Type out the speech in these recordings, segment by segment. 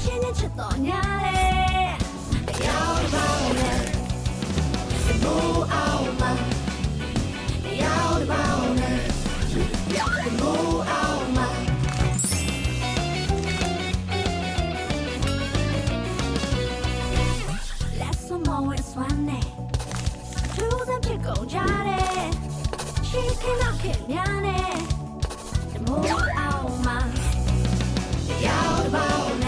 အချင်းချင်းချစ်တော်ညာတယ်တရားတော်နဲ့ဘူအောင်မတရားတော်နဲ့ဘူအောင်မ Let someone with one name. Two them pick on Johnny. She cannot kill Yanni. The more out man. The out about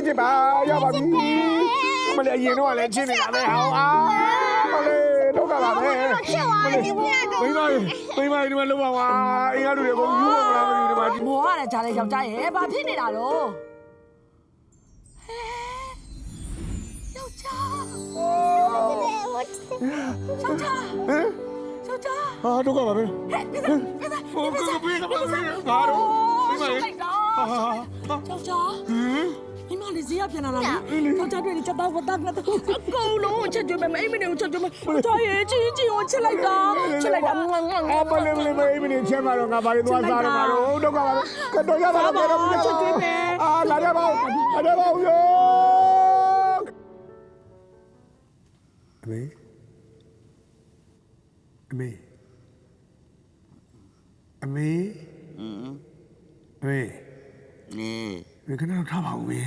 လေလေပြပြချင်ပါရပါပြီမလေးအရင်တော့လည်းချင်းနေတာပဲဟောအာမလေးတော့ကပါပဲမိမမိမဒီမှာလုံးပါပါအင်္ဂါလူတွေကုန်ယူမလားမသိဒီမှာဒီမောရတဲ့ကြားလဲယောက်ျားရဲ့ဘာဖြစ်နေတာတော့ဟဲယောက်ျားယောက်ျားဟမ်ယောက်ျားဟာတော့ကပါပဲဟဲ့ပြဿနာပြဿနာဟိုကကပြေးကပါပဲငါတော့မိမရှရေလိုက်တာဟာဟာယောက်ျားဟမ် မိမလေးဈေးရပြန်လာလားယောက်ျားတွေ့နေချက်တော့တော့တော့အကုန်လုံးချက်ကျွေးမယ်အိမ်မနေကိုချက်ကျွေးမယ်ယောက်ျားရဲ့ချင်းချင်းကိုချက်လိုက်တာချက်လိုက်တာငငငအမလေးမလေးမအေးမနေချမ်းပါတော့ငါပါလေသွားစားတော့မှာတော့တော့ကပါပဲကတော့ရပါတော့တော့အာလာရပါလာရပါဦးယောအမေအမေအမေအမေနေဘ ယ်ခဏတော့ထားပါဦးမေ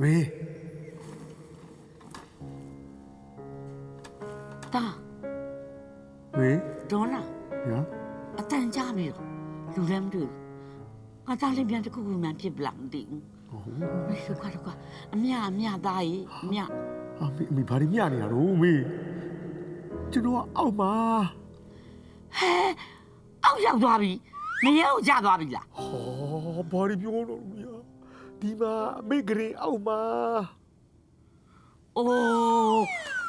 မေတာမေဒေါနာနော်အတန်ကြပြီတော့လူလည်းမတွေ့ဘူးငါသားလေးပြန်တစ်ခုခုမှဖြစ်ပလားမသိဘူးဟိုဒုက္ခဒုက္ခအမြအမြသားကြီးအမြအမေအမေဘာတွေမျှနေတာတော့မေကျွန်တော်ကအောက်မှာဟဲအောက်ရောက်သွားပြီမရဲကိုကြသွားပြီလားဟော ဘာတွေပြောတော့လူညာဒီမှာအမေဂရင်အောက်မှာအိုး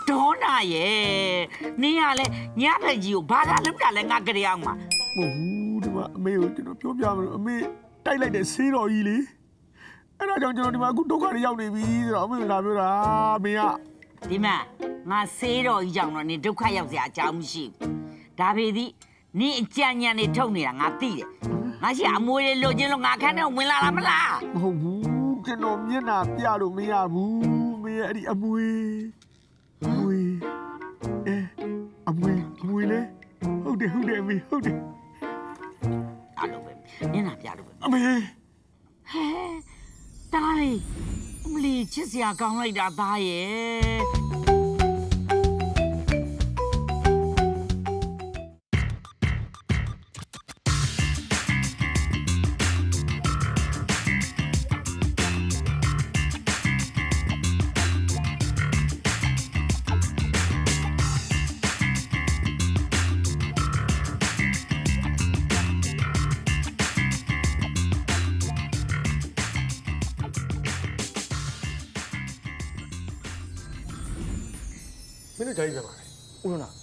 ဒေါနာရဲ့နင်းရလဲညဖက်ကြီးကိုဘာသာလုပ်တာလဲငါကြရအောင်မှာမဟုတ်ဘူးဒီမှာအမေကိုကျွန်တော်ပြောပြမလို့အမေတိုက်လိုက်တဲ့ဆေးတော်ကြီးလေအဲ့ဒါကြောင့်ကျွန်တော်ဒီမှာအခုဒုက္ခတွေရောက်နေပြီဆိုတော့အမေကလာပြောတာအမေကဒီမှာငါဆေးတော်ကြီးကြောင့်တော့နင်ဒုက္ခရောက်စရာအကြောင်းမရှိဘူးဒါပေသည်နင်အကြံဉာဏ်နေထုတ်နေတာငါသိတယ် ငါရှိအမွေတွေလိုချင်လို့ငါခန်းထဲဝင်လာတာမလားမဟုတ်ဘူးကျွန်တော်မျက်နှာပြလို့မရဘူးမေရဲ့အဲ့ဒီအမွေအမွေအဲအမွေအမွေလေဟုတ်တယ်ဟုတ်တယ်အမေဟုတ်တယ်အဲ့လိုပဲနင်နာပြလို့ပဲအမေဟဲတားလေအမလီချစ်စရာကောင်းလိုက်တာသားရဲ့ မင်းတို့ဂျာကြီးပြန်ပါလေဦးလုံးလား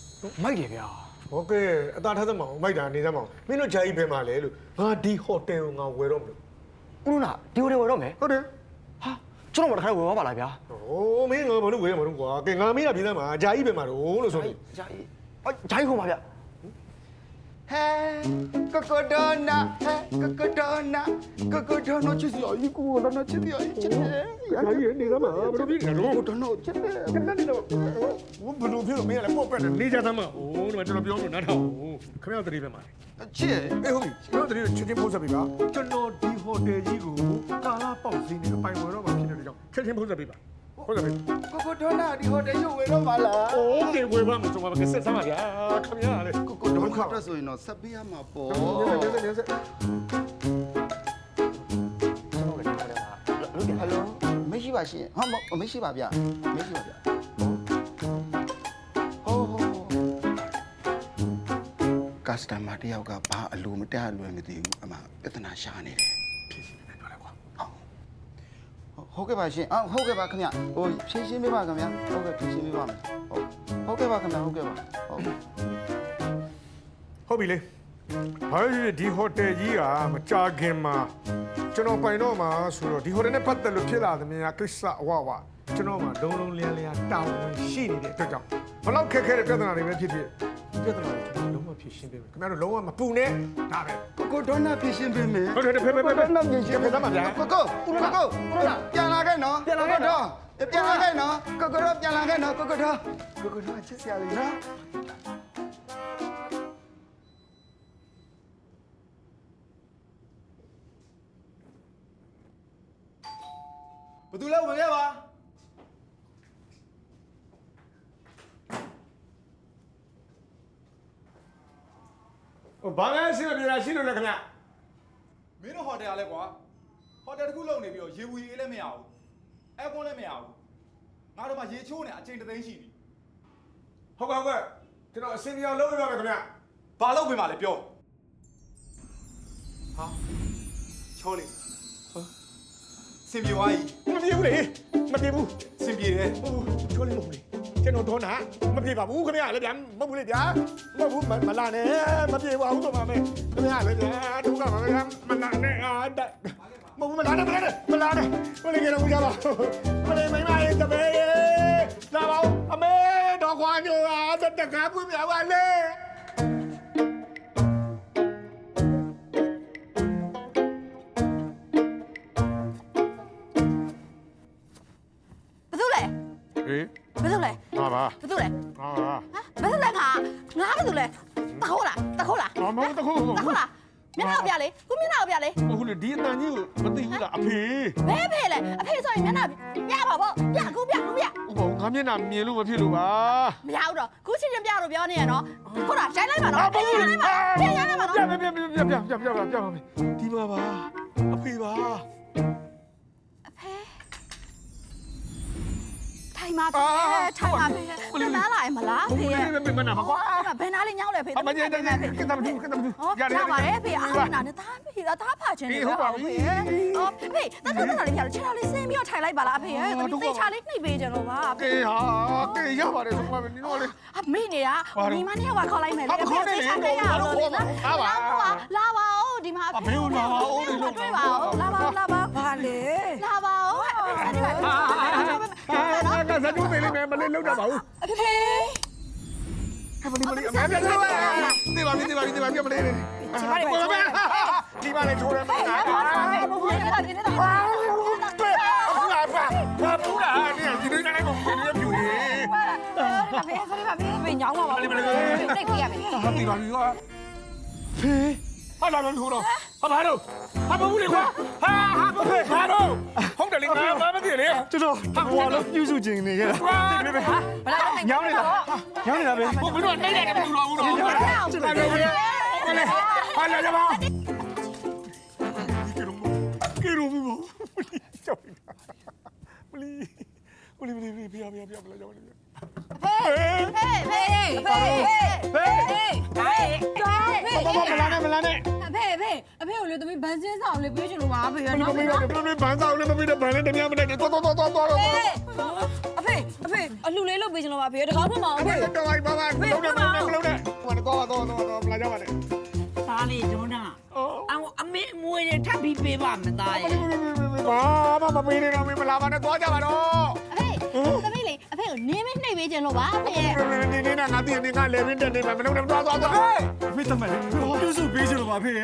မိုက်တယ်ဗျာဟုတ်ကဲ့အသာထက်သမအောင်မိုက်တာနေသမအောင်မင်းတို့ဂျာကြီးပြန်ပါလေလို့ငါဒီဟိုတယ်ကိုငါဝယ်တော့မလို့ဦးလုံးလားဒီဟိုတယ်ဝယ်တော့မယ်ဟုတ်တယ်ဟာကျွန်တော်မတစ်ခါဝယ်သွားပါလားဗျာဟိုးမင်းငါဘာလို့ဝယ်ရမှာတော့ကွာကဲငါမင်းကပြေးသားမှာဂျာကြီးပြန်ပါတော့လို့ဆိုပြီးဂျာကြီးအော်ဂျာကြီးခေါ်ပါဗျာ ဟဲကိုကိုဒေါနာဟဲကိုကိုဒေါနာကိုကိုဒေါနာချစ်စီအီကိုဒေါနာချစ်စီအီချစ်တယ်ဂျာကြီးနေသမောင်ဘာလို့ပြည်နေတော့ကိုဒေါနာချစ်တယ်ကနနေတော့ဘလူဖြစ်လို့မင်းကလည်းပေါ့ပက်တယ်နေကြသမောင်ဟိုဒီမှာကျွန်တော်ပြောလို့နားထောင်ခင်ဗျားတတိပဲမှာချစ်အေး ဟုတ်ကဲ့ဗျ။ကိုကိုဒေါနာဒီဟိုတယ်ရုပ်ဝင်တော့ပါလား โอเคဝေဘာမဆုံးပါကစက်စမ်းပါဗျာခမရလေကိုကိုဒုဒုက္က္ခခတော့ဆိုရင်တော့ဆက်ပေးရမှာပေါ့နေစနေစဟယ်လိုမရှိပါရှင်ဟာမရှိပါဗျမရှိပါဗျဟိုဟိုကတ်စတမာတယောက်ကဘာအလိုမတအလွယ်မသိဘူးအမပြဿနာရှာနေတယ် ဟုတ်ကဲ့ပါရှင်အော်ဟုတ်ကဲ့ပါခင်ဗျဟိုဖြည့်ရှင်းပေးပါခင်ဗျဟုတ်ကဲ့ဖြည့်ရှင်းပေးပါမယ်ဟုတ်ဟုတ်ကဲ့ပါခင်ဗျဟုတ်ကဲ့ပါဟုတ်ဟုတ်ပြီလေဘာလို့လဲဒီဟိုတယ်ကြီးကမကြာခင်မှာကျွန်တော်ပိုင်တော့မှာဆိုတော့ဒီဟိုတယ်နဲ့ပတ်သက်လို့ဖြစ်လာသမျှကိစ္စအဝဝကျွန်တော်မှာလုံးလုံးလျန်းလျန်းတောင်းဝင်ရှိနေတဲ့အတွက်ကြောင့်ဘလောက်ခက်ခဲတဲ့ပြဿနာတွေပဲဖြစ်ဖြစ်ဒီ ပြဿနာတွေလုံးဝဖြေရှင်းပေးမယ်ခင်ဗျားတို့လုံးဝမပူနဲ့ဒါပဲကိုကိုဒေါနာဖြည့်ရှင်းပေးမယ်ဟုတ်တယ်ဖေဖေဖေဖေဒေါနာဖြည့်ရှင်းပေးဖေသမဗျာကိုကိုကိုကိုပြန်လာခဲ့နော်ပြန်လာခဲ့နော်ပြန်လာခဲ့နော်ကိုကိုတော့ပြန်လာခဲ့နော်ကိုကိုတော့ကိုကိုတော့ချစ်စရာလေးနော်ဘယ်သူလဲဝင်ခဲ့ပါ ဘာလဲရှင်းမပြတာရှင်းလို့လည်းခင်ဗျာမင်းတို့ဟိုတယ်ကလည်းကွာဟိုတယ်တစ်ခုလုံနေပြီးတော့ရေဝီရေးလည်းမရဘူးအဲကွန်းလည်းမရဘူးငါတို့မှရေချိုးနေအချိန်တစ်သိန်းရှိပြီဟုတ်ကဲ့ဟုတ်ကဲ့ကျွန်တော်အစင်ပြောင်းလုပ်ရပါမယ်ခင်ဗျာဘာလုပ်ပေးမှလဲပြောဟာချောနေဟာစင်ပြေသွားပြီမပြေဘူးလေမပြေဘူးစင်ပြေတယ်ဟိုချိုးလေးမဟုတ်လေ ကျွန်တော်ဒေါနာမပြေပါဘူးခင်ဗျာလည်းဗျာမဟုတ်ဘူးလေဗျာမဟုတ်ဘူးမလာနဲ့မပြေပါဘူးတော့ပါမယ်ခင်ဗျာလည်းဗျာဒုက္ခပါဗျာမလာနဲ့အာမဟုတ်ဘူးမလာနဲ့မလာနဲ့မလာနဲ့ဘယ်လိုကြတော့ကြပါမလေးမိမလေးတပည့်လာပါဦးအမေတော့ခွာညိုအားတကားပွင့်ပြပါလေ မျက်နှာကိုပြလေခုမျက်နှာကိုပြလေဟုတ်လေဒီအတန်ကြီးကိုမသိဘူးလားအဖေဘဲဖေးလဲအဖေဆိုရင်မျက်နှာပြပါပေါ့ပြခုပြခုပြဟုတ်ပါဘူးငါမျက်နှာမြင်လို့မဖြစ်လို့ပါမရဘူးတော့ခုချင်းချင်းပြလို့ပြောနေရနော်ဟုတ်လားရိုင်းလိုက်ပါနော်ရိုင်းလိုက်ပါပြန်ရိုင်းလိုက်ပါနော်ပြပြပြပြပြပြပြပြပြပြဒီမှာပါအဖေပါ ထိုင်ပါဖေထိုင်ပါဖေနန်းလာမလားဖေရဲ့ဘယ်မနာမကွာဘယ်နာလေးညောင်းလဲဖေအမကြီးကတည်းကတည်းကတည်းကဟောရပါတယ်ဖေအားနာနဲ့သားဖေသားဖာခြင်းနေတော့ဖေဟောဖေတတ်တတ်တတ်လေးပြလို့ခြေထောက်လေးဆင်းပြီးတော့ထိုင်လိုက်ပါလားအဖေရဲ့တတိချာလေးနှိပ်ပေးကြတော့ပါဖေကေဟာကေရပါတယ်ဆိုမှနင်တို့လေအမေနေတာမိမနဲ့ကခေါ်လိုက်မယ်လေခေါ်နေလေဖေချာလို့လေဟာပါလာပါဦးဒီမှာအဖေကိုလာပါဦးဒီလိုတွေ့ပါဦးလာပါလာပါဘာလေလာပါဦးဆက်ဒီပါ ဇာကျိုးသေးလေးမယ်မလေးလောက်တော့ပါဘူးအဖေအဖေမလေးမလေးအမေပြန်လာတေးပါလေးတေးပါလေးတေးပါပြန်မလေးလေးဒီပါလေးဒီပါလေးထိုးရမယ်နာမဟုတ်ဘူးလေဒါတင်းနေတာဘာဘူးလားဘာဘူးလားဒီနေ့တိုင်းကိုပြန်ပြူနေဘာလဲဘာလဲဘာလဲညောင်းလာပါဘာလဲဘာလဲတိတ်ပြရမယ်ဟာဒီပါလေးကဖေး ဟာလာလို့ဟိုတော့ဟာဘာလို့ဟာမဘူးလေကွာဟာဟာဖေဘာလို့ဟုတ်တယ်လေငါမမသိလေကျွန်တော်ဟာဘွာလို့ပြုစုခြင်းနေခဲ့တာကွာဒီပဲဘယ်လာနေညောင်းနေတာညောင်းနေတာပဲဘုမတို့နိုင်တယ်မလို့ဘူးတော့ကျွန်တော်လည်းဟာလာကြပါကေရုံဘူးကြောက်မလီမလီမလီမလီပြပြပြပြလာကြပါလေ ဖေဖေဖေဖေဖေဖေဒါမလာနဲ့မလာနဲ့အဖေအဖေအဖေကိုလေသမီးဗန်းစင်းဆောင်လေးပြေးချင်လို့ပါအဖေရမနော်မေးတော့မမေးဘန်းဆောင်လည်းမမေးတော့ဘန်းလည်းတည်းမနဲ့တော်တော်တော်တော်တော်အဖေအဖေအလှလေးလုပ်ပေးချင်လို့ပါအဖေတကားဖွင့်ပါအောင်အဖေတော်တော်ပါပါလုံးတယ်လုံးတယ်လုံးတယ်ဟိုတော့တော့တော့မလာကြပါနဲ့ သားလေးဒုနာ အောင်အမေအမွေတွေထပ်ပြီးပေးပါမသားရဲ့ဘာမှမမေးနေတော့မလာပါနဲ့သွားကြပါတော့အဖေသမီးလေးအဖေကိုနင်းမနှိပ်ပေးချင်လို့ပါအဖေရဲ့နေနေငါတည်နေငါလေဝင်းတက်နေမှာမလုံးတော့သွားသွားသွားဖေးတမန်ပြုစုပေးချင်လို့ပါဖေး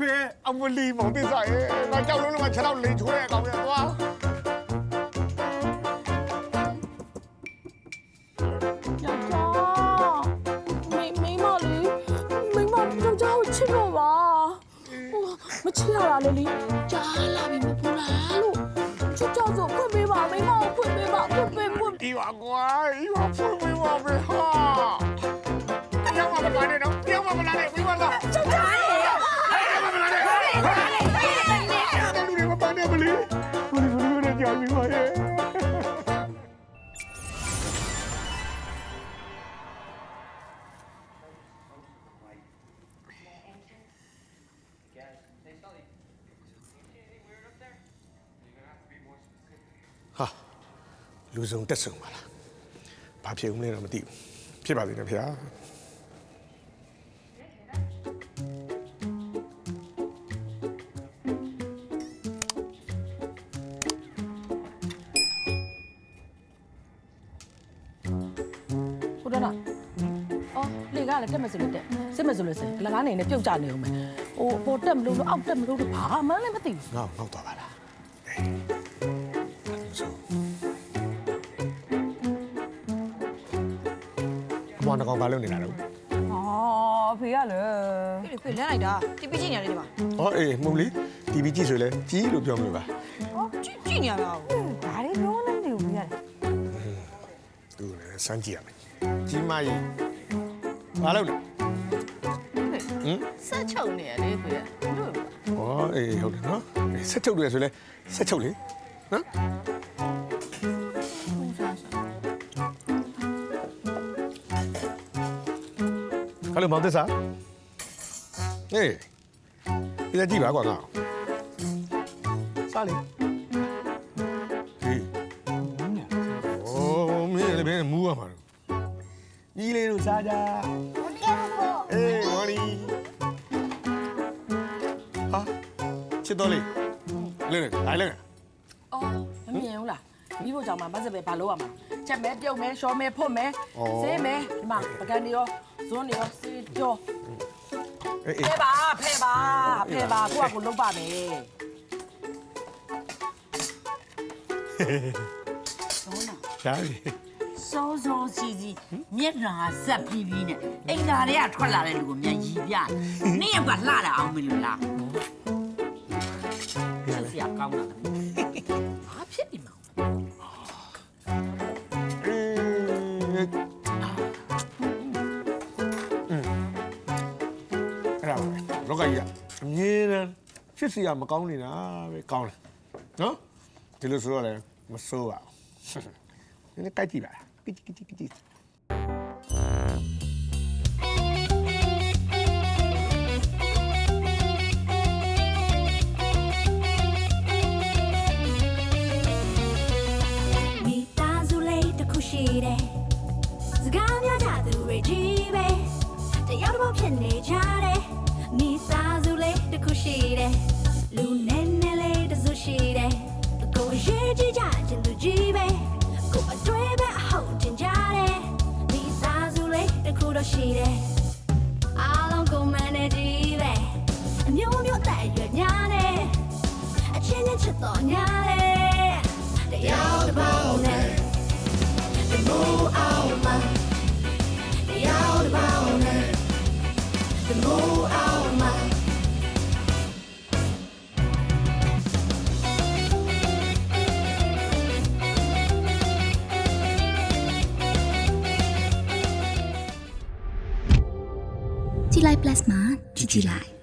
ဖေးအမလီမောင်တိစားရဲ့ငါကြောက်လုံးလုံးကခြေထောက်လိန်ချိုးတဲ့အကောင်ကြီးသွား เชื่อว่าลิลิธจะอร่没ยเหมือนคุณลูกทุกคนชอบ လူစုံတက်စုံပါလားဘာဖြစ်ဦးမလဲတော့မသိဘူးဖြစ်ပါသေးတယ်ဖေဟာဟုတ်တယ်လားအော်လေကလည်းတက်မယ်ဆိုလို့တက်စစ်မယ်ဆိုလို့စစ်အလကားနေနဲ့ပြုတ်ကြနေအောင်မယ်ဟိုပေါ်တက်မလို့လို့အောက်တက်မလို့လို့ဘာမှလည်းမသိဘူးငေါ့ငေါ့သွားပါလားအေးလူ အမောင်ကောင်ဘာလုပ်နေတာလဲအော်ဖေကလည်းဖေဖေလန်းလိုက်တာတီပီကြည့်နေရတယ်ဒီမှာဟောအေးမှုံလေး TV ကြည့်ဆိုလဲကြီးလို့ပြောမလို့ပါကြည့်ကြည့်နေရတာဘာတွေပြောနေတယ်ဘူးရတယ်သူလည်းစမ်းကြည့်ရမယ်ကြီးမကြီးဘာလုပ်လဲဟင်ဆက်ချုပ်နေရလေဖေကတို့ဟောအေးဟုတ်တယ်နော်အေးဆက်ချုပ်တယ်ဆိုလဲဆက်ချုပ်လေနော် ဟယ်လိုမောင်သစ္စာဟေးဒီကကြည့်ပါကွာငါစားလေဟေးโอ้မင်းလည်းဘယ်မူးရမှာတော့ညီလေးတို့စားကြအေးဝါလီဟာချစ်တော်လေးလဲလဲအိုင်လဲအော်မမြင်ဘူးလားမိဖို့ကြောင့်မှမဆက်ပဲဘာလို့ရမှာချက်မဲပြုတ်မဲရှော်မဲဖွတ်မဲစေးမဲဒီမှာပကံတွေရော ဇွန်းတွေရောစေးကြောအေးအေးဖဲပါဖဲပါဖဲပါကိုကကိုလုံးပါမယ်ဟုတ်လားရှားပြီစောစောစီစီမျက်နှာကဆက်ပြီးပြီးနဲ့အိမ်သာတွေကထွက်လာတဲ့လူကိုမျက်ရည်ပြတယ်နင့်ကလှတာအောင်မလို့လားဆက်စရာကောင်းတာဘာဖြစ်နေမှာ မ်းဖြစ်စီရမကောင်းနေတာပဲကောင်းတယ်နော်ဒီလိုဆိုတော့လည်းမစိုးပါဘူးနည်းနည်းကြိုက်ကြည့်ပါကိတိကိတိကိတိမိသားစုလေးတစ်ခုရှိတယ်စကားများကြသူတွေကြီးပဲတယောက်တစ်ပေါက်ဖြစ်နေ လေးတစ်ခုတော့ရှိတယ်အားလုံးကိုမန်နေကြီးပဲအမျိုးမျိုးတဲ့ရွယ်များတယ်အချင်းချင်းချစ်တော်ညာတယ်တရားတစ်ပေါက်နဲ့ဒီမိုးအောင်မှာတရားတစ်ပေါက်နဲ့ဒီမိုးအောင် မှာကြ